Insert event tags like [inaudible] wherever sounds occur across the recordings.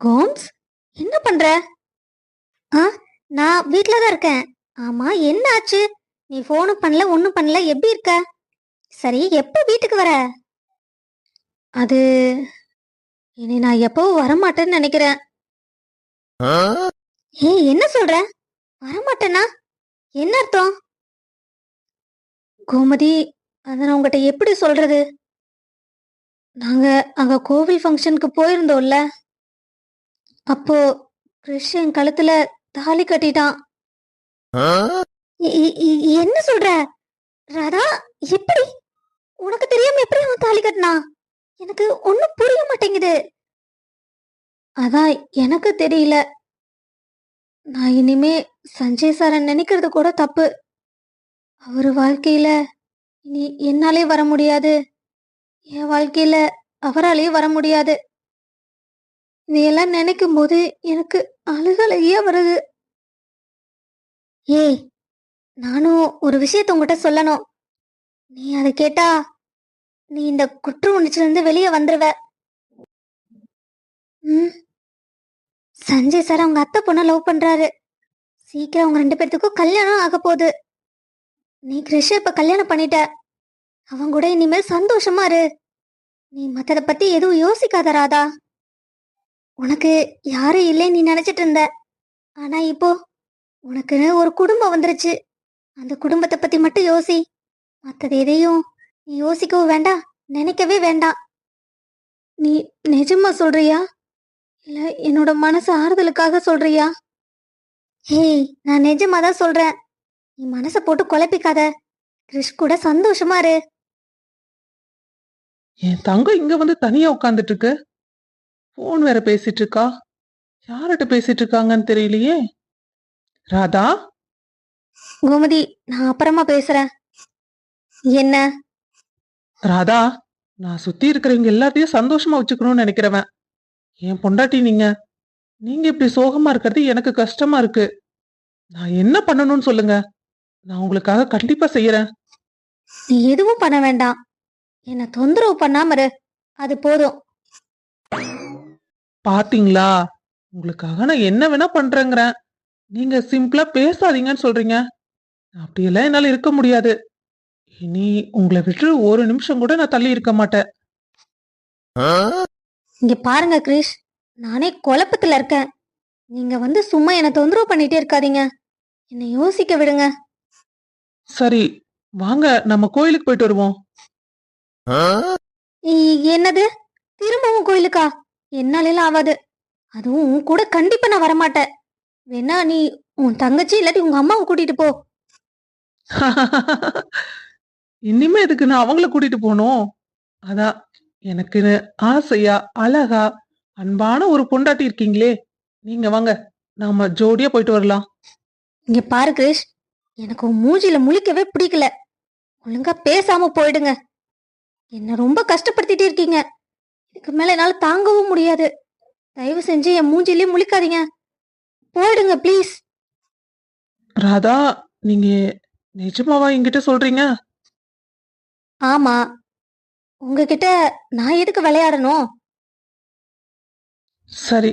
Gomez? என்ன பண்ற? ஆ நான் வீட்ல தான் இருக்கேன். ஆமா என்ன ஆச்சு? நீ ஃபோனும் பண்ணல ஒன்றும் பண்ணல எப்படி இருக்க? சரி எப்போ வீட்டுக்கு வர? அது இனி நான் எப்பவும் வரமாட்டேன்னு நினைக்கிறேன். ஏய் என்ன சொல்ற? வரமாட்டேனா? என்ன அர்த்தம்? கோமதி அதை நான் உங்ககிட்ட எப்படி சொல்றது? நாங்க அங்க கோவில் ஃபங்க்ஷனுக்கு போயிருந்தோம்ல. அப்போ கிறிஷ் என் கழுத்துல தாலி கட்டிட்டான். என்ன சொல்ற? ராதா எப்படி? உனக்கு தெரியாம எப்படி அவன் தாலி கட்டினான் எனக்கு ஒண்ணும் புரிய மாட்டேங்குது. அதான் எனக்கு தெரியல. நான் இனிமே சஞ்சய் சாரை நினைக்கிறது கூட தப்பு. அவர் வாழ்க்கையில இனி என்னாலே வர முடியாது. என் வாழ்க்கையில அவராலேயே வர முடியாது. இதையெல்லாம் நினைக்கும் போது எனக்கு அழுகலையே வருது. ஏய் நானும் ஒரு விஷயத்த உங்ககிட்ட சொல்லணும். நீ அதை கேட்டா நீ இந்த குற்ற உணர்ச்சில இருந்து வெளியே வந்துருவ. ம். சஞ்சய் சார் அவங்க அத்தை பொண்ணை லவ் பண்றாரு. சீக்கிரம் அவங்க ரெண்டு பேர்த்துக்கும் கல்யாணம் ஆக போகுது. நீ கிருஷ இப்ப கல்யாணம் பண்ணிட்ட. அவன் கூட இனிமேல் சந்தோஷமா இரு. நீ மத்தத பத்தி எதுவும் யோசிக்காத ராதா. உனக்கு யாரும் இல்லை நீ நினைச்சிட்டு இருந்த. ஆனா இப்போ உனக்குன்னு ஒரு குடும்பம் வந்துருச்சு. அந்த குடும்பத்தை பத்தி மட்டும் யோசி. மற்றது எதையும் நீ யோசிக்கவும் வேண்டாம் நினைக்கவே வேண்டாம். நீ நிஜமா சொல்றியா? இல்ல என்னோட மனசு ஆறுதலுக்காக சொல்றியா? ஏய் நான் நிஜமா தான் சொல்றேன். நீ மனசை போட்டு குழப்பிக்காத. கிறிஷ் கூட சந்தோஷமா இரு. என் தங்கம் இங்க வந்து தனியா உட்காந்துட்டு இருக்கு. போன் வேற பேசிட்டு இருக்கா யார்கிட்ட பேசிட்டு இருக்காங்கன்னு தெரியலையே. ராதா? கோமதி நான் அப்புறமா பேசுறேன். என்ன? ராதா நான் சுத்தி இருக்கிறவங்க எல்லாத்தையும் சந்தோஷமா வச்சுக்கணும்னு நினைக்கிறவன். என் பொண்டாட்டி நீங்க. நீங்க இப்படி சோகமா இருக்கிறது எனக்கு கஷ்டமா இருக்கு. நான் என்ன பண்ணணும்னு சொல்லுங்க. நான் உங்களுக்காக கண்டிப்பா செய்யறேன். நீ எதுவும் பண்ண வேண்டாம். என்ன தொந்தரவு பண்ணாம இரு. அது போதும். பாத்தீங்களா? உங்களுக்காக நான் என்ன வேணா பண்றேங்கிறேன். நீங்க சிம்பிளா பேசாதீங்கன்னு சொல்றீங்க. அப்படியெல்லாம் என்னால இருக்க முடியாது. இனி உங்களை விட்டு ஒரு நிமிஷம் கூட நான் தள்ளி இருக்க மாட்டேன். இங்க பாருங்க கிரிஷ். நானே குழப்பத்துல இருக்கேன். நீங்க வந்து சும்மா என்ன தொந்தரவு பண்ணிட்டே இருக்காதீங்க. என்னை யோசிக்க விடுங்க. சரி வாங்க நம்ம கோயிலுக்கு போயிட்டு வருவோம். என்னது? திரும்பவும் கோயிலுக்கா? என்னால ஆகாது அதுவும் உன் கூட கண்டிப்பா நான் வரமாட்டேன். வேணா நீ உன் தங்கச்சி இல்லாட்டி உங்க அம்மாவை கூட்டிட்டு போ. [laughs] இனிமே எதுக்கு நான் அவங்கள கூட்டிட்டு போகணும்? அதான் எனக்குன்னு ஆசையா அழகா அன்பான ஒரு பொண்டாட்டி இருக்கீங்களே. நீங்க வாங்க நாம ஜோடியா போயிட்டு வரலாம். இங்க பாரு கிரிஷ் எனக்கு உன் மூஞ்சில முழிக்கவே பிடிக்கல. ஒழுங்கா பேசாம போயிடுங்க. என்ன ரொம்ப கஷ்டப்படுத்திட்டே இருக்கீங்க. இதுக்கு மேல என்னால தாங்கவும் முடியாது. தயவு செஞ்சு என் மூஞ்சிலே முழிக்காதீங்க. போயிடுங்க ப்ளீஸ். ராதா நீங்க நிஜமாவா என்கிட்ட சொல்றீங்க? ஆமா. உங்ககிட்ட நான் எதுக்கு விளையாடணும்? சரி.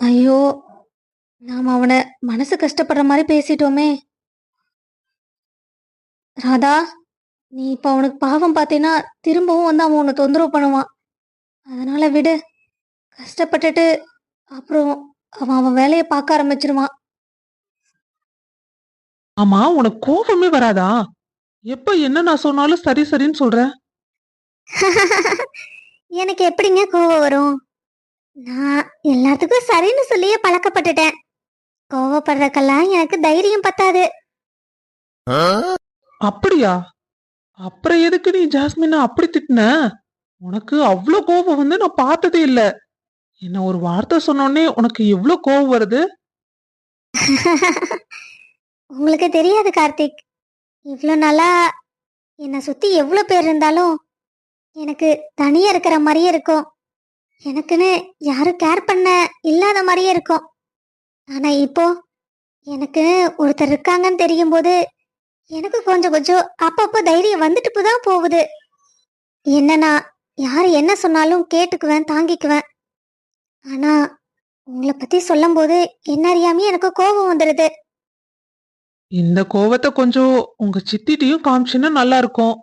ஐயோ நாம அவனை மனசு கஷ்டப்படுற மாதிரி பேசிட்டோமே. ராதா நீ இப்ப அவனுக்கு பாவம் பார்த்தீன்னா திரும்பவும் வந்து அவன் உன்னை தொந்தரவு பண்ணுவான். அதனால விடு. கஷ்டப்பட்டுட்டு அப்புறம் அவன் அவன் வேலையை பார்க்க ஆரம்பிச்சிருவான். ஆமா உனக்கு கோபமே வராதா? எப்ப என்ன நான் சொன்னாலும் சரி சரின்னு சொல்ற? [laughs] எனக்கு எப்படிங்க கோவம் வரும்? நான் எல்லாத்துக்கும் சரின்னு சொல்லியே பழக்கப்பட்டுட்டேன். கோவப்படுறதுக்கெல்லாம் எனக்கு தைரியம் பத்தாது. அப்படியா? அப்புறம் எதுக்கு நீ ஜாஸ்மினா அப்படி திட்டின? உனக்கு அவ்வளோ கோபம் வந்து நான் பார்த்ததே இல்லை. என்ன ஒரு வார்த்தை சொன்னோடனே உனக்கு எவ்வளோ கோபம் வருது? [laughs] உங்களுக்கு தெரியாது கார்த்திக். இவ்வளோ நாளா என்னை சுத்தி எவ்வளோ பேர் இருந்தாலும் எனக்கு தனியா இருக்கிற மாதிரியே இருக்கும். எனக்குன்னு யாரும் கேர் பண்ண இல்லாத மாதிரியே இருக்கும். ஆனா இப்போ எனக்கு ஒருத்தர் இருக்காங்கன்னு தெரியும் போது எனக்கு கொஞ்சம் கொஞ்சம் அப்பப்போ தைரியம் வந்துட்டு தான் போகுது. என்னன்னா யார் என்ன சொன்னாலும் கேட்டுக்குவேன் தாங்கிக்குவேன். ஆனா உங்களை பத்தி சொல்லும்போது என்ன அறியாமே எனக்கு கோபம் வந்துடுது இந்த கோவத்தை கொஞ்சம் உங்க சித்திட்டையும் காமிச்சுன்னா நல்லா இருக்கும்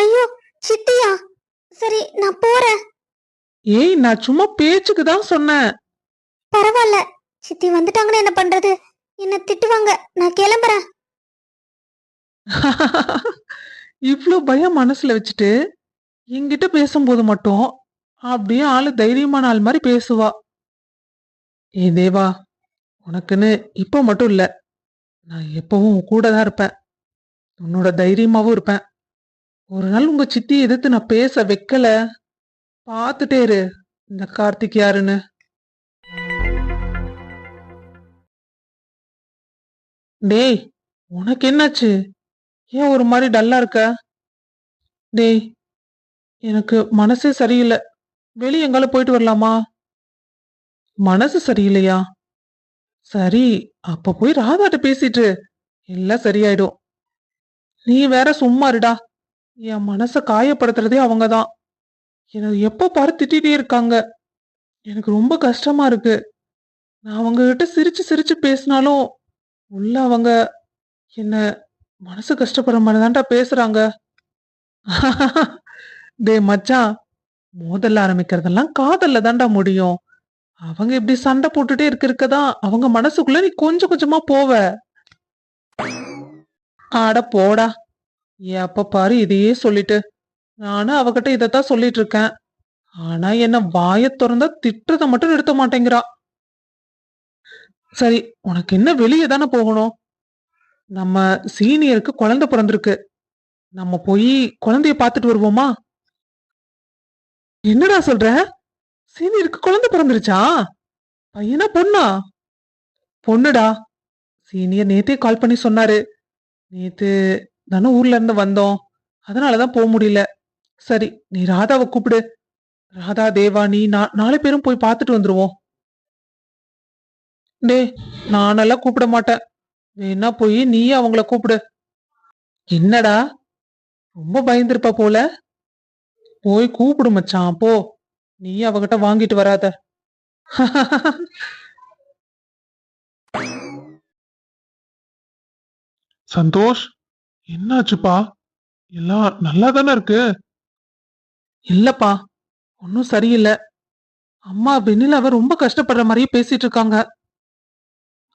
ஐயோ சித்தியா? சரி நான் போறேன். ஏய் நான் சும்மா பேச்சுக்கு தான் சொன்னேன். பரவாயில்ல சித்தி வந்துட்டாங்கன்னு என்ன பண்றது? என்ன திட்டுவாங்க. நான் கிளம்புறேன். [laughs] இவ்ளோ பயம் மனசுல வச்சுட்டு என்கிட்ட பேசும்போது மட்டும் அப்படியே ஆளு தைரியமான ஆள் மாதிரி பேசுவா. ஏ தேவா உனக்குன்னு இப்ப மட்டும் இல்ல. நான் எப்பவும் உன் கூட தான் இருப்பேன். உன்னோட தைரியமாவும் இருப்பேன். ஒரு நாள் உங்க சித்தி எதிர்த்து நான் பேச வைக்கல. பார்த்துட்டே இரு இந்த கார்த்திக் யாருன்னு. டேய் உனக்கு என்னாச்சு ஏன் ஒரு மாதிரி டல்லா இருக்க? டேய் எனக்கு மனசே சரியில்லை. வெளியே எங்கால போயிட்டு வரலாமா? மனசு சரியில்லையா? சரி அப்ப போய் ராதாட்ட பேசிட்டு எல்லாம் சரியாயிடும். நீ வேற சும்மா இருடா. என் மனசை காயப்படுத்துறதே அவங்கதான். எனக்கு எப்ப பாரு திட்டிகிட்டே இருக்காங்க. எனக்கு ரொம்ப கஷ்டமா இருக்கு. நான் அவங்க கிட்ட சிரிச்சு சிரிச்சு பேசினாலும் உள்ள அவங்க என்ன மனசு கஷ்டப்படுற மாதிரி தான்டா பேசுறாங்க. டே மச்சான் மோதல்ல ஆரம்பிக்கிறதெல்லாம் காதல்ல தான்டா முடியும். அவங்க இப்படி சண்டை போட்டுட்டே இருக்க இருக்கதான் அவங்க மனசுக்குள்ள நீ கொஞ்சம் கொஞ்சமா போவ. ஆட போடா. எப்ப பாரு இதையே சொல்லிட்டு. நானும் அவகிட்ட இதைத்தான் சொல்லிட்டு இருக்கேன். ஆனா என்ன வாய திறந்தா திட்டுறத மட்டும் நிறுத்த மாட்டேங்கிறா. சரி உனக்கு என்ன வெளியே தானே போகணும்? நம்ம சீனியருக்கு குழந்தை பிறந்திருக்கு. நம்ம போய் குழந்தைய பார்த்துட்டு வருவோமா? என்னடா சொல்ற? சீனியருக்கு குழந்தை பிறந்துருச்சா? பையனா பொண்ணா? பொண்ணுடா. சீனியர் நேத்தே கால் பண்ணி சொன்னாரு. நேத்து தானே ஊர்ல இருந்து வந்தோம். அதனாலதான் போக முடியல. சரி நீ ராதாவை கூப்பிடு. ராதா தேவா நீ நா- நாலு பேரும் போய் பார்த்துட்டு வந்துருவோம். டேய் நானெல்லாம் கூப்பிட மாட்டேன். வேணா போய் நீயே அவங்கள கூப்பிடு. என்னடா? ரொம்ப பயந்திருப்ப போல. போய் கூப்பிடு மச்சான். போ. நீ அவகிட்ட வாங்கிட்டு வராத. சந்தோஷ் என்னாச்சுப்பா? எல்லாம் நல்லா தானே இருக்கு? இல்லப்பா ஒன்னும் சரியில்லை. அம்மா வெண்ணிலாவை ரொம்ப கஷ்டப்படுற மாதிரியே பேசிட்டு இருக்காங்க.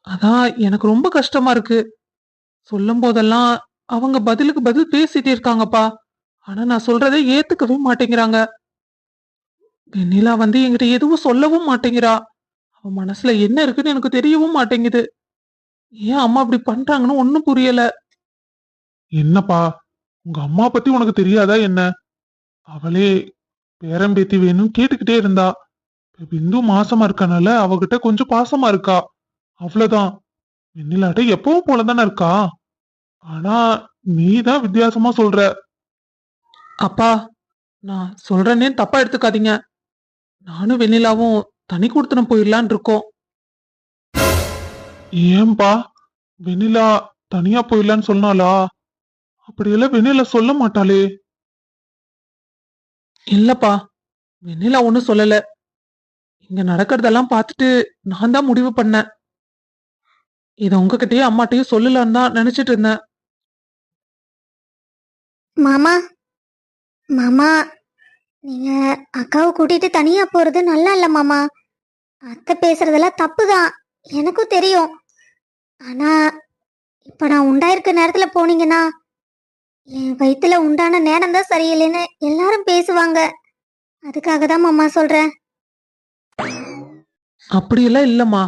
அதான் எனக்கு ரொம்ப கஷ்டமா இருக்கு. சொல்லும் போதெல்லாம் அவங்க பதிலுக்கு பதில் பேசிட்டே இருக்காங்கப்பா. ஆனா நான் சொல்றதை ஏத்துக்கவே மாட்டேங்கிறாங்க. வெண்ணிலா வந்து என்கிட்ட எதுவும் சொல்லவும் மாட்டேங்கிறா. அவ மனசுல என்ன இருக்குன்னு எனக்கு தெரியவும் மாட்டேங்குது. ஏன் அம்மா அப்படி பண்றாங்கன்னு ஒன்னும் புரியல. என்னப்பா உங்க அம்மா பத்தி உனக்கு தெரியாதா என்ன? அவளே பேரம்பேத்தி வேணும்னு கேட்டுக்கிட்டே இருந்தா. பிந்து மாசமா இருக்கனால அவகிட்ட கொஞ்சம் பாசமா இருக்கா? அவ்வளவுதான். வெண்ணிலாட்ட எப்பவும் போலதானே இருக்கா? ஆனா நீ தான் வித்தியாசமா சொல்ற. அப்பா நான் சொல்றேனே தப்பா எடுத்துக்காதீங்க. நானும் வெண்ணிலாவும் தனி கொடுத்தனம் போயிடலான் இருக்கோம். ஏன்பா? வெண்ணிலா தனியா போயிடலான்னு சொன்னாளா? அப்படியெல்லாம் வெண்ணிலா சொல்ல மாட்டாளே. இல்லப்பா வெண்ணிலா ஒன்னும் சொல்லல. இங்க நடக்கிறதெல்லாம் பார்த்துட்டு நான் தான் முடிவு பண்ணேன். இத உங்ககிட்டயும் அம்மாட்டையும் சொல்லலான்னு தான் நினைச்சிட்டு இருந்தேன். மாமா மாமா நீங்க அக்காவை கூட்டிட்டு தனியா போறது நல்லா இல்ல மாமா. அத்தை பேசுறதெல்லாம் தப்பு தான் எனக்கும் தெரியும். ஆனா இப்ப நான் உண்டாயிருக்க நேரத்துல போனீங்கன்னா என் வயித்துல உண்டான நேரம் தான் சரியில்லைன்னு எல்லாரும் பேசுவாங்க. அதுக்காக தான் மாமா சொல்றேன். அப்படியெல்லாம் இல்லம்மா.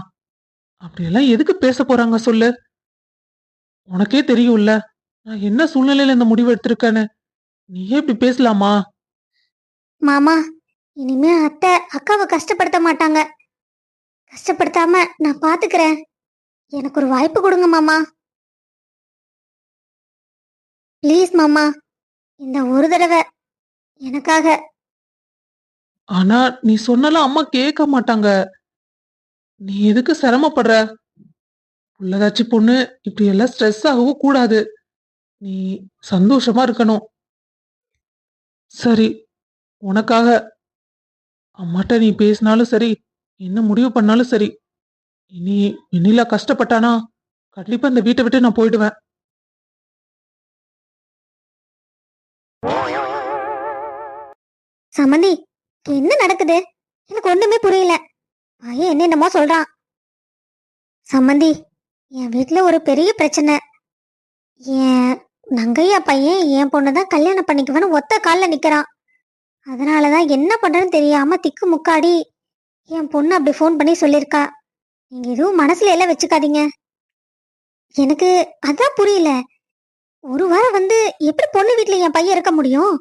அப்படியெல்லாம் எதுக்கு பேச போறாங்க சொல்லு? உனக்கே தெரியும்ல நான் என்ன சூழ்நிலையில இந்த முடிவு எடுத்திருக்கேன்னு? நீயே இப்படி பேசலாமா? மாமா இனிமே அத்தை அக்காவை கஷ்டப்படுத்த மாட்டாங்க. கஷ்டப்படுத்தாம நான் பாத்துக்கிறேன். எனக்கு ஒரு வாய்ப்பு கொடுங்க மாமா. ப்ளீஸ் மாமா இந்த ஒரு தடவை எனக்காக. ஆனா நீ சொன்னாலும் அம்மா கேட்க மாட்டாங்க. நீ எதுக்கு சிரமப்படுற? உள்ளதாச்சு பொண்ணு இப்படி எல்லாம் ஸ்ட்ரெஸ் ஆகவும் கூடாது. நீ சந்தோஷமா இருக்கணும். சரி உனக்காக. அம்மாட்ட நீ பேசினாலும் சரி என்ன முடிவு பண்ணாலும் சரி. இனி வெண்ணிலா கஷ்டப்பட்டானா? கண்டிப்பா இந்த வீட்டை விட்டு நான் போயிடுவேன். சமந்தி என்ன நடக்குது? எனக்கு ஒண்ணுமே புரியல. பையன் என்னென்னமோ சொல்றான். சம்மந்தி என் வீட்டில் ஒரு பெரிய பிரச்சனை. என் நங்கையா பையன் என் பொண்ணு தான் கல்யாணம் பண்ணிக்குவேன்னு ஒத்த கால்ல நிக்கிறான். அதனாலதான் என்ன பண்றேன்னு தெரியாம திக்கு முக்காடி என் பொண்ணு அப்படி ஃபோன் பண்ணி சொல்லியிருக்கா. நீங்க எதுவும் மனசுல எல்லாம் வச்சுக்காதீங்க. எனக்கு அதான் புரியல. ஒரு வாரம் வந்து எப்படி பொண்ணு வீட்டில் என் பையன் இருக்க முடியும்?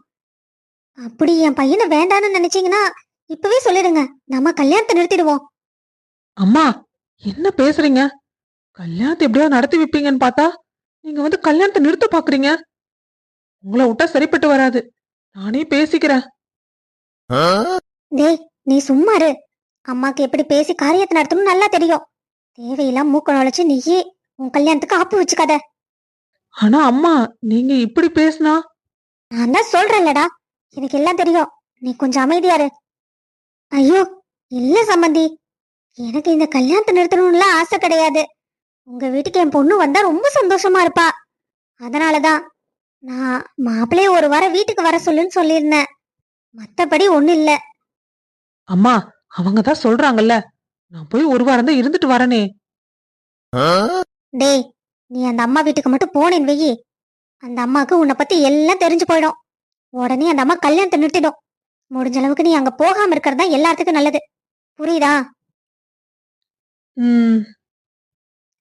அப்படி என் பையனை வேண்டான்னு நினைச்சீங்கன்னா இப்பவே சொல்லிடுங்க. நம்ம கல்யாணத்தை நிறுத்திடுவோம். அம்மா என்ன பேசுறீங்க? கல்யாணத்தை எப்படியா நடத்தி வைப்பீங்கன்னு பார்த்தா நீங்க வந்து கல்யாணத்தை நிறுத்த பாக்குறீங்க. உங்களை விட்டா சரிப்பட்டு வராது. நானே பேசிக்கிறேன். டேய் நீ சும்மா இரு. அம்மாக்கு எப்படி பேசி காரியத்தை நடத்தணும் நல்லா தெரியும். தேவையில்லாம் மூக்க நுழைச்சு நீயே உன் கல்யாணத்துக்கு ஆப்பு வச்சுக்காத. ஆனா அம்மா நீங்க இப்படி பேசினா? நான் தான் சொல்றேன்லடா. எனக்கு எல்லாம் தெரியும். நீ கொஞ்சம் அமைதியா இரு. ஐயோ இல்ல சம்மந்தி எனக்கு இந்த கல்யாணத்தை நிறுத்தணும்லாம் ஆசை கிடையாது. உங்க வீட்டுக்கு என் பொண்ணு வந்தா ரொம்ப சந்தோஷமா இருப்பா. அதனாலதான் நான் மாப்பிள்ளைய ஒரு வாரம் வீட்டுக்கு வர சொல்லுன்னு சொல்லியிருந்தேன். மத்தபடி ஒண்ணும் இல்ல. அம்மா அவங்க தான் சொல்றாங்கல்ல. நான் போய் ஒரு வாரம் தான் இருந்துட்டு வரனே. டேய் நீ அந்த அம்மா வீட்டுக்கு மட்டும் போனேன்னு வெயி. அந்த அம்மாவுக்கு உன்னை பத்தி எல்லாம் தெரிஞ்சு போயிடும். உடனே அந்த அம்மா கல்யாணத்தை நிறுத்திடும். முடிஞ்ச அளவுக்கு நீ அங்க போகாம இருக்கிறது தான் எல்லாத்துக்கும் நல்லது. புரியுதா? ம்.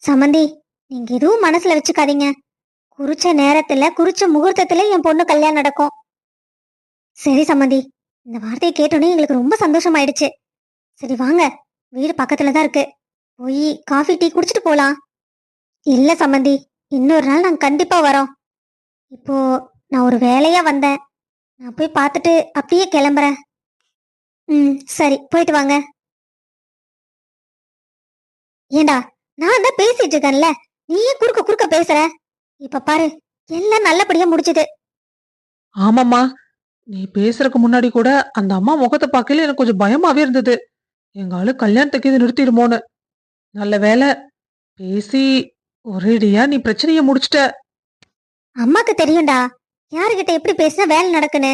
சமந்தி நீங்க எதுவும் மனசுல வச்சுக்காதீங்க. குறிச்ச நேரத்துல குறிச்ச முகூர்த்தத்துல என் பொண்ணு கல்யாணம் நடக்கும். சரி சம்மந்தி இந்த வார்த்தையை கேட்டோன்னே எங்களுக்கு ரொம்ப சந்தோஷமாயிடுச்சு. சரி வாங்க வீடு பக்கத்துல தான் இருக்கு. போய் காஃபி டீ குடிச்சிட்டு போலாம். இல்ல சம்மந்தி இன்னொரு நாள் நாங்க கண்டிப்பா வரோம். இப்போ நான் ஒரு வேலையா வந்தேன். நான் போய் பார்த்துட்டு அப்படியே கிளம்புறேன். ம் சரி போயிட்டு வாங்க. ஏண்டா நான் தான் பேசிட்டு இருக்கேன்ல நீ ஏன் குறுக்க குறுக்க பேசுற. இப்ப பாரு எல்லாம் நல்லபடியா முடிச்சது ஆமாம்மா நீ பேசுறதுக்கு முன்னாடி கூட அந்த அம்மா முகத்தை பார்க்கல எனக்கு கொஞ்சம் பயமாவே இருந்தது. எங்க ஆளு கல்யாணத்துக்கு இது நிறுத்திடுமோன்னு. நல்ல வேலை பேசி ஒரேடியா நீ பிரச்சனைய முடிச்சிட்ட. அம்மாக்கு தெரியும்டா யாருகிட்ட எப்படி பேசினா வேலை நடக்குன்னு?